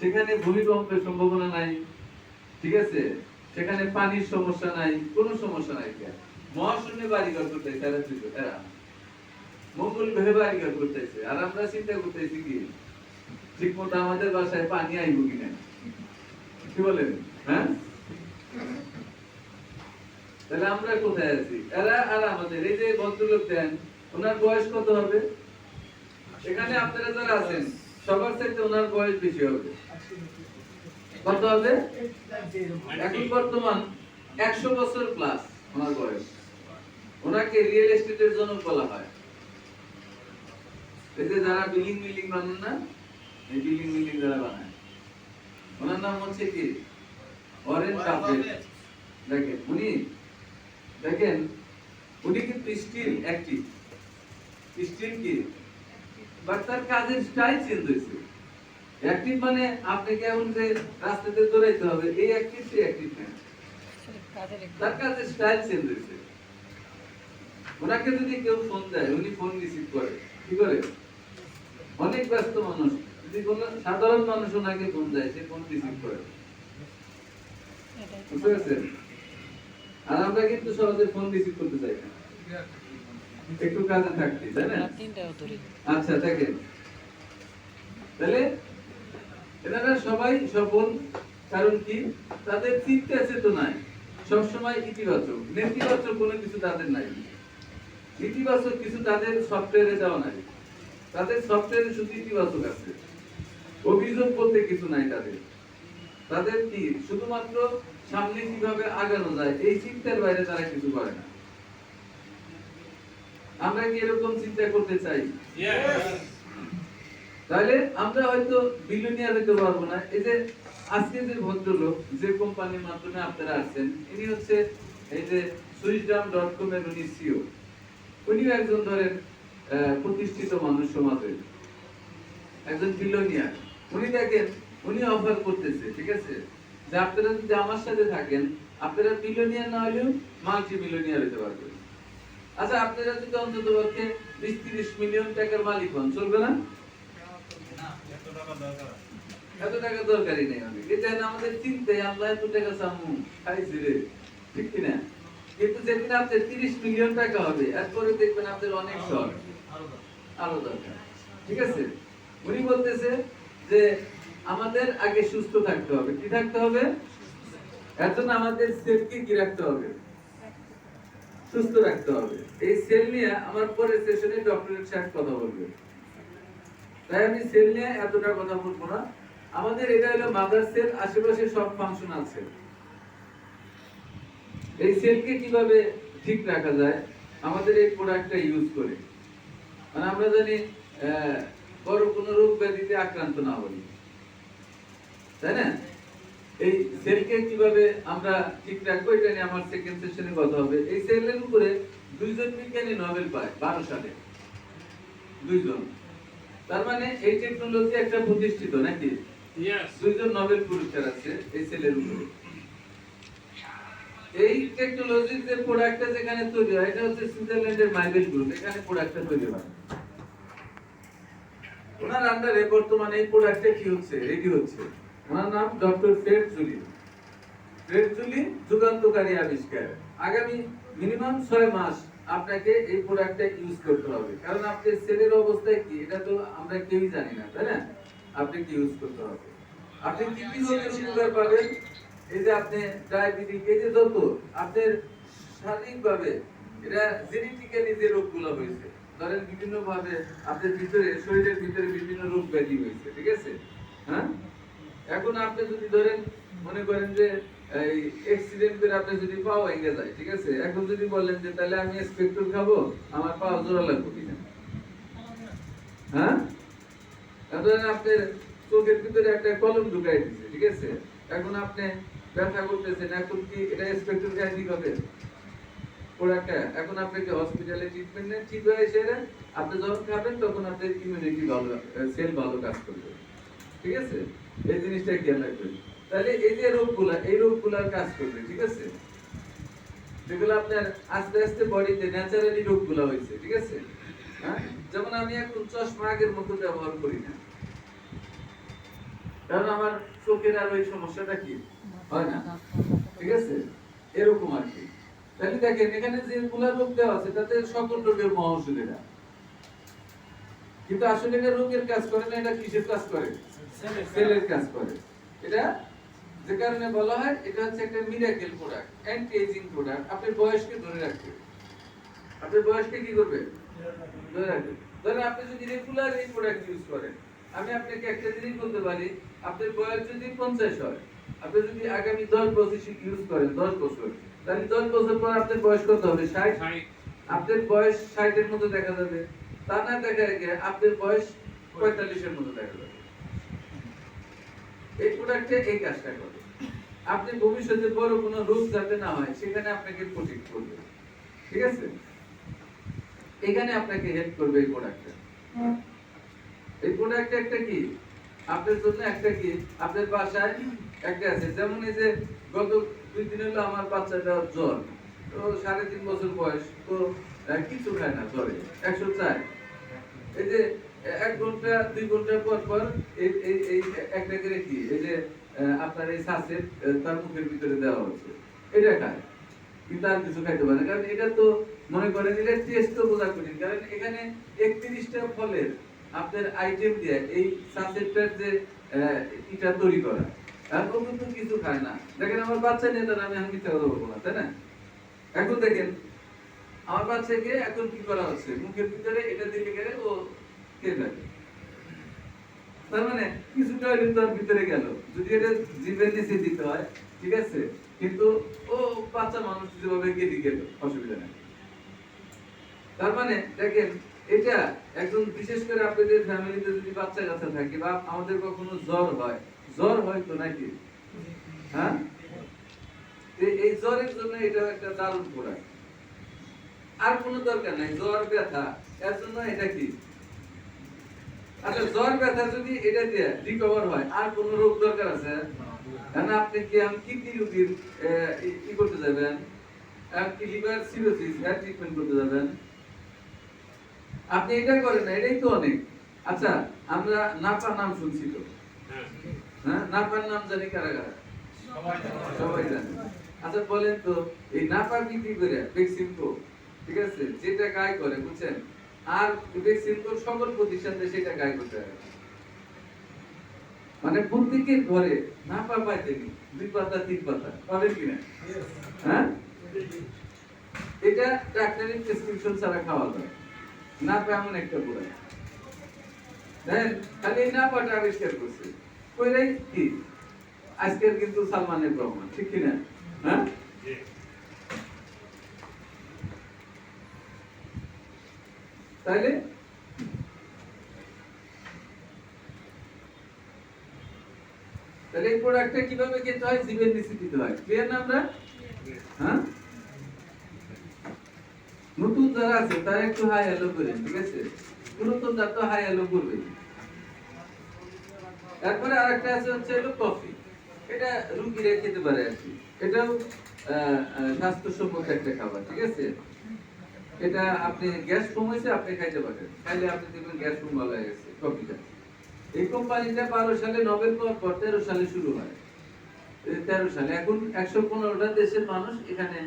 সেখানে ভূমিকম্পের সম্ভাবনা নাই, ঠিক আছে? সেখানে পানির সমস্যা নাই, কোনো সমস্যা নাই মহাশূন্যে বাড়িঘর করতেছে এরা দুটো এরা মঙ্গল গ্রহে বাড়িঘর করতেছে, আর আমরা চিন্তা করতেছি কি? ঠিক মতো আমাদের বাসায় পানি আইব কিনা? কি বলেন? হ্যাঁ? তাহলে আমরা কোথায় আছি? এরা আর আমাদের, এই যে ভদ্রলোক দেন, ওনার বয়স কত হবে? এখানে আপনারা যারা আছেন সবার চাইতে ওনার বয়স বেশি হবে। কত হবে? এখন বর্তমান একশো বছর প্লাস ওনার বয়স। ওনাকে রিয়েল এস্টেটের জন্য বলা হয়। যে যারা বিল্ডিং বিল্ডিং বানান না, এই বিল্ডিং বিল্ডিং যারা বানায়, ওনার নাম হচ্ছে কি? অরেন দেখেন, উনি দেখেন, উনি কিন্তু স্টিল অ্যাক্টিভ স্টিল কি? বাট তার কাজের স্টাইল চেঞ্জ হয়েছে। অ্যাক্টিভ মানে আপনাকে এখন যে রাস্তাতে দৌড়াইতে হবে, এই অ্যাক্টিভ সে অ্যাক্টিভ না। তার কাজের স্টাইল চেঞ্জ হয়েছে। ওনাকে যদি কেউ ফোন দেয়, উনি ফোন রিসিভ করে। কি করে? অনেক ব্যস্ত মানুষ। যদি কোনো সাধারণ মানুষ ওনাকে ফোন দেয়, সে ফোন রিসিভ করে। বুঝতে পারছেন? আর আমরা কিন্তু সহজে ফোন রিসিভ করতে চাই না। একটু কাজে থাকতে তাই না? আচ্ছা দেখেন তাহলে এনারা সবাই সফল কারণ কি? তাদের চিন্তা চেতনায় সবসময় ইতিবাচক নেতিবাচক কোনো কিছু তাদের নাই। ইতিবাচক কিছু তাদের সফটওয়্যারে যাওয়া নাই। তাদের সফটওয়্যারে শুধু ইতিবাচক আছে। অভিযোগ বলতে কিছু নাই তাদের। তাদের কি? শুধুমাত্র সামনে কীভাবে আগানো যায় এই চিন্তার বাইরে তারা কিছু করে না। আমরা কি এরকম চিন্তা করতে চাই? তাহলে আমরা হয়তো বিলিয়নিয়ার হইতে পারব না। এই যে আজকে যে ভদ্রলোক যে কোম্পানির মাধ্যমে আপনারা আসছেন ইনি হচ্ছে এই যে সুইসডাম ডট কম এর উনি সিও উনিও একজন ধরেন প্রতিষ্ঠিত মানুষ সমাজের। একজন বিলিয়নিয়ার উনি দেখেন উনি অফার করতেছে ঠিক আছে? যে আপনারা যদি আমার সাথে থাকেন আপনারা বিলিয়নিয়ার না হলেও মাল্টি মিলিয়নিয়ার হতে পারবেন। আচ্ছা আপনারা যদি অন্তত পক্ষে বিশ তিরিশ মিলিয়ন টাকার মালিক হন চলবে না? এত টাকা দরকারই নেই অনেক। এটা আমাদের চিন্তে আল্লাহ এত টাকা চামু খাইছি রে ঠিক কিনা? কিন্তু যেদিন আপনার তিরিশ মিলিয়ন টাকা হবে এরপরে দেখবেন আপনার অনেক শখ আরও দরকার। ঠিক আছে? উনি বলতেছে যে আমাদের আগে সুস্থ থাকতে হবে। কি থাকতে হবে? এর জন্য আমাদের সেলকে কি রাখতে হবে? সুস্থ রাখতে হবে। এই সেল নিয়ে আমার পরের সেশনে ডক্টরেট সাহেব কথা বলবে। তাই আমি সেল নিয়ে এতটা কথা বলব না। আমাদের এটা হলো মাদার সেল আশেপাশে সব ফাংশন আছে। এই সেলকে কীভাবে ঠিক রাখা যায়? আমাদের এই প্রোডাক্টটা ইউজ করে। মানে আমরা জানি বড় কোনো রোগ ব্যাধিতে আক্রান্ত না হই। তাই না? এই সেলকে কীভাবে আমরা ঠিক রাখব এটা নিয়ে আমার সেকেন্ড সেশনে কথা হবে। এই সেলের উপরে দুইজন বিজ্ঞানী নোবেল পায় বারো সালে। দুইজন। তার মানে এই টেকনোলজি একটা প্রতিষ্ঠিত নাকি? দুইজন নোবেল পুরস্কার আছে এই সেলের উপরে। এই টেকনোলজির যে প্রোডাক্টটা যেখানে তৈরি হয় এটা হচ্ছে সুইজারল্যান্ডের মাইবেল গ্রুপ এখানে প্রোডাক্টটা তৈরি হয়। ওনার আন্ডারে বর্তমানে এই প্রোডাক্টটা কি হচ্ছে? রেডি হচ্ছে। ওনার নাম ডক্টর ফ্রেড জুলি। যুগান্তকারী আবিষ্কার। আগামী মিনিমাম ছয় মাস আপনাকে এই প্রোডাক্টটা ইউজ করতে হবে। কারণ আপনার সেলের অবস্থায় কি, এটা তো আমরা কেউই জানি না, তাই না? আপনাকে ইউজ করতে হবে। আপনি কি কি রোগের উপকার পাবেন? এই যে আপনি ডায়াবেটিক এই যে যত, আপনার শারীরিকভাবে এটা জেনেটিক্যালি যে রোগগুলো হয়েছে, ধরেন বিভিন্ন ভাবে আপনার ভিতরে, শরীরের ভিতরে বিভিন্ন রোগ ব্যাধি হয়েছে, ঠিক আছে? হ্যাঁ? এখন আপনি যদি ধরেন, মনে করেন যে, এই অ্যাক্সিডেন্ট করে আপনি যদি পাও ভেঙে যায়, ঠিক আছে? এখন যদি বলেন যে, তাহলে আমি স্পেক্টর খাব, আমার পা জোড়া হ্যাঁ? চোখের ভিতরে একটা কলম ঢুকাই দিচ্ছে ঠিক আছে? এখন আপনি ব্যথা করতেছেন, এখন কি এটা স্পেক্টর হবে এখন হসপিটালে ট্রিটমেন্ট নেন? ঠিক হয়ে আপনি যখন খাবেন, তখন আপনার ইমিউনিটি ভালো সেল ভালো কাজ করবে, ঠিক আছে? এই জিনিসটা খেয়াল রাখবেন। তাহলে এই যে রোগগুলা, এই রোগগুলার কাজ করবে, ঠিক আছে? যেগুলো আপনার আস্তে আস্তে বডিতে ন্যাচারালি রোগগুলো হয়েছে, ঠিক আছে? হ্যাঁ? যেমন আমি এখন চশমা আগের মতো ব্যবহার করি না। কারণ আমার চোখের আর ওই সমস্যাটা কি? হয় না। ঠিক আছে? এরকম আর কি। তাহলে দেখেন, এখানে যে গুলা রোগ দেওয়া আছে, তাতে সকল রোগের মহৌষধেরা কিন্তু আসলে এটা রোগের কাজ করে না, এটা কিসের কাজ করে? সেলের কাজ করে এটা যে কারণে বলা হয় এটা হচ্ছে একটা miracle product anti ageing product আপনার বয়সকে ধরে রাখবে আপনার বয়সকে কি করবে ধরে রাখবে ধরেন আপনি যদি রেগুলার এই প্রোডাক্ট ইউজ করেন আমি আপনাকে একটা জিনিস বলতে পারি আপনার বয়স যদি পঞ্চাশ হয় আপনি যদি আগামী দশ বছর ইউজ করেন দশ বছর তাহলে দশ বছর পর আপনার বয়স কত হবে? ষাট? আপনার বয়স ষাটের মতো দেখা যাবে। তা না দেখা গিয়ে আপনার বয়স পঁয়তাল্লিশের মতো দেখা যাবে। এই প্রোডাক্টে এই কাজটা করে। আপনি ভবিষ্যতে বড় কোনো রোগ যাতে না হয়, সেখানে আপনাকে প্রোটেক্ট করবে। ঠিক আছে? এখানে আপনাকে হেল্প করবে এই প্রোডাক্টটা এই প্রোডাক্ট একটা কি? আপনার জন্য একটা কি? আপনার বাসায় একটা আছে। যেমন এই যে গত দুই দিন হলো আমার বাচ্চাটা জ্বর। তো সাড়ে তিন বছর বয়স, তো কিছু খায় না জ্বরে। একশো চার। এই যে এক ঘণ্টা, দুই ঘণ্টা পর পর এই এই একটা করে কি? এই যে আপনার এই সাসের তার মুখের ভিতরে দেওয়া হচ্ছে এটা খায়। কিন্তু আর কিছু খাইতে পারে কারণ এটা তো মনে করেন, এটা টেস্ট তো বোঝা কঠিন। কারণ এখানে একত্রিশটা ফলের আপনার আইটেম দিয়ে এই সাসেটটার যে এটা তৈরি করা। ও কিন্তু কিছু খায় না। দেখেন আমার বাচ্চা নিয়ে তার আমি আমি মিথ্যা কথা বলব না, তাই না? এখন দেখেন, আমার বাচ্চাকে এখন কি করা হচ্ছে? মুখের ভিতরে এটা দিলে গেলে ও তার মানে কিছুটা তার ভিতরে গেল। যদি এটা জিভের নিচে দিতে হয়, ঠিক আছে? কিন্তু ও বাচ্চা মানুষ যেভাবে গেলি গেল, অসুবিধা নেই। তার মানে দেখেন, এটা একজন বিশেষ করে আপনাদের ফ্যামিলিতে যদি বাচ্চা থাকে বা আমাদের কখনো জ্বর হয় জ্বর হয় তো নাকি? হ্যাঁ? এই জ্বরের জন্য এটা একটা দারুণ প্রোডাক্ট। আর কোনো দরকার নাই, জ্বর, ব্যথা, এর জন্য এটা কি? আচ্ছা আপনি এটা করেন এটাই তো অনেক। আচ্ছা আমরা নাপা নাম শুনছি তো। হ্যাঁ নাপার নাম জানি কারা কারা? সবাই জানে। আচ্ছা বলেন তো, এই নাপা বিক্রি করে ঠিক আছে? যেটা গায় করে, বুঝছেন? আর ভ্যাকসিনকো সকল প্রতিষ্ঠানে সেটা গায় করতে হবে মানে প্রত্যেকের ঘরে নাপা পাইতেনি দুই পাতা, তিন পাতা। পাবেন কিনা হ্যাঁ? এটা ডাক্তারি প্রেসক্রিপশন ছাড়া খাওয়া যায়। নাপা এমন একটা প্রোডাক্ট দেখেন খালি এই নাপাটা আবিষ্কার করছে। কইরাই কি? আজকের কিন্তু সালমানের প্রমাণ ঠিক কিনা হ্যাঁ? তাইলে তাহলে এই প্রোডাক্টটা কীভাবে খেতে হয়? জীবের নিচে দিতে হয়। ক্লিয়ার না আমরা? হ্যাঁ? নতুন যারা আছে, তারা একটু হাই হ্যালো করে ঠিক আছে? পুরাতন যারা তো হাই হ্যালো করবে। তারপরে আরেকটা আছে হচ্ছে হলো কফি এটা রুগীরা খেতে পারে আর কি। এটাও স্বাস্থ্যসম্মত একটা খাবার, ঠিক আছে? এটা আপনি গ্যাস কম হয়েছে আপনি খাইতে পারেন খাইলে আপনি দেখবেন গ্যাস কম ভালো হয়ে গেছে কফিটা এই কোম্পানিটা বারো সালে নভেম্বর পাওয়ার পর তেরো সালে শুরু হয়। তেরো সালে। এখন একশো পনেরোটা দেশের মানুষ এখানে